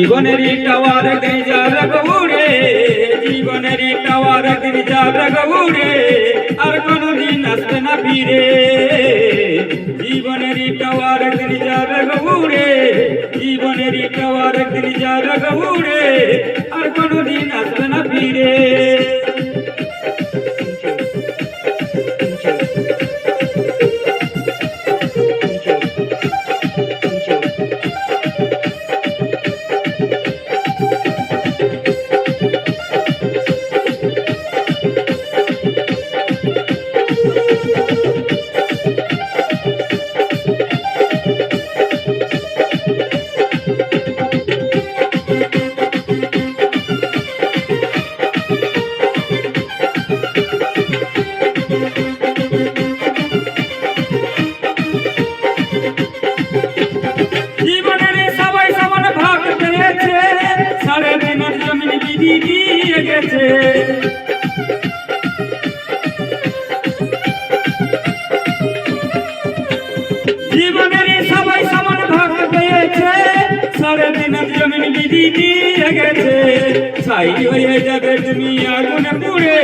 জীবনের টাওয়ার যাবে গৌড়ে জীবনের টাওয়ার যাবে গৌড়ে আর কোনদিন আসতে না ফিরে। জীবনের টাওয়ার যাবে গৌড়ে জীবনের টাওয়ার যাবে গৌড়ে আর কোনদিন আসতে না ফিরে। গেছে। জীবনের সবাই সমান ভাগ পেয়েছে। দিনের জমিন বিধি দিয়ে গেছে। ছাই হয়ে যাবে তুমি আগুনে পুড়ে।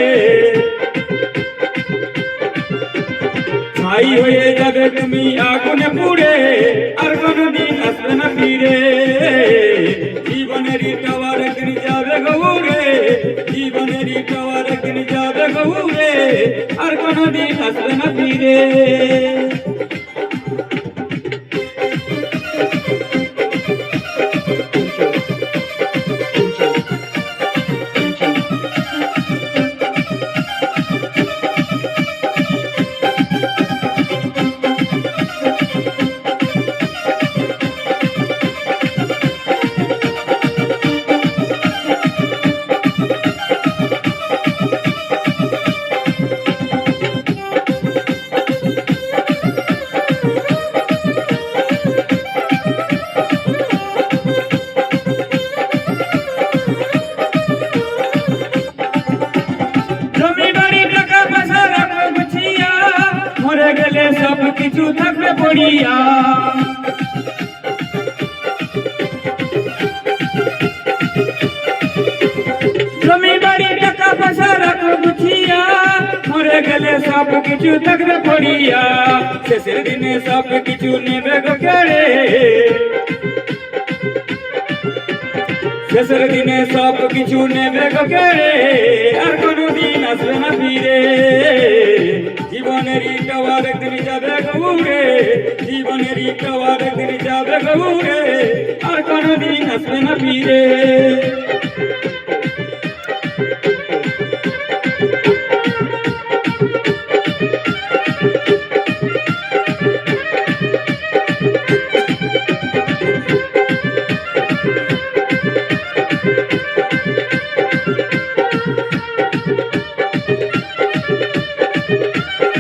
ছাই হয়ে যাবে তুমি আগুনে পুড়ে। আর কোনদিন আসবে না ফিরে। জীবনের টাওয়ার জীবনের টাওয়ার একদিন যাবে গৌরে আর কোনদিন আসবে না ফিরে। কিছু থাকবে পড়িয়া। জমি বাড়ি, টাকা পয়সা রাখো গুছিয়া। মরে গেলে সব কিছু থাকবে পড়িয়া। শেষের দিনে সব কিছু নেবে কেড়ে। শেষের দিনে সব কিছু নেবে কেড়ে আর কোনদিন আসবে না ফিরে। জীবনের ইটাওয়ার একদিন যাবে গৌরে জীবনের ইটাওয়ার একদিন যাবে গৌরে আর কোনদিন আসবে না ফিরে।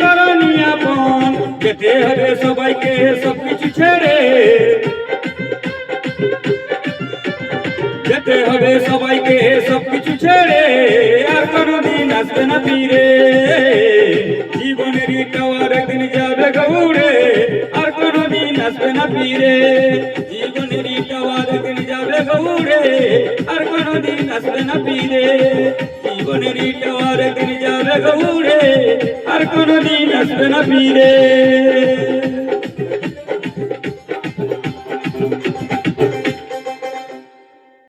কাউরে তুমি যেতে হবে সবাইকে সবকিছু ছেড়ে। যেতে হবে সবাইকে সবকিছু ছেড়ে। আর কোনদিন আসবে না ফিরে। জীবনের টাওয়ার একদিন যাবে গৌড়ে। আর কোনদিন আসবে না ফিরে। জীবনের টাওয়ার একদিন যাবে গৌড়ে। আর কোনদিন আসবে না ফিরে। জীবনের টাওয়ার একদিন যাবে গৌড়ে। আর কোনদিন আসবে না ফিরে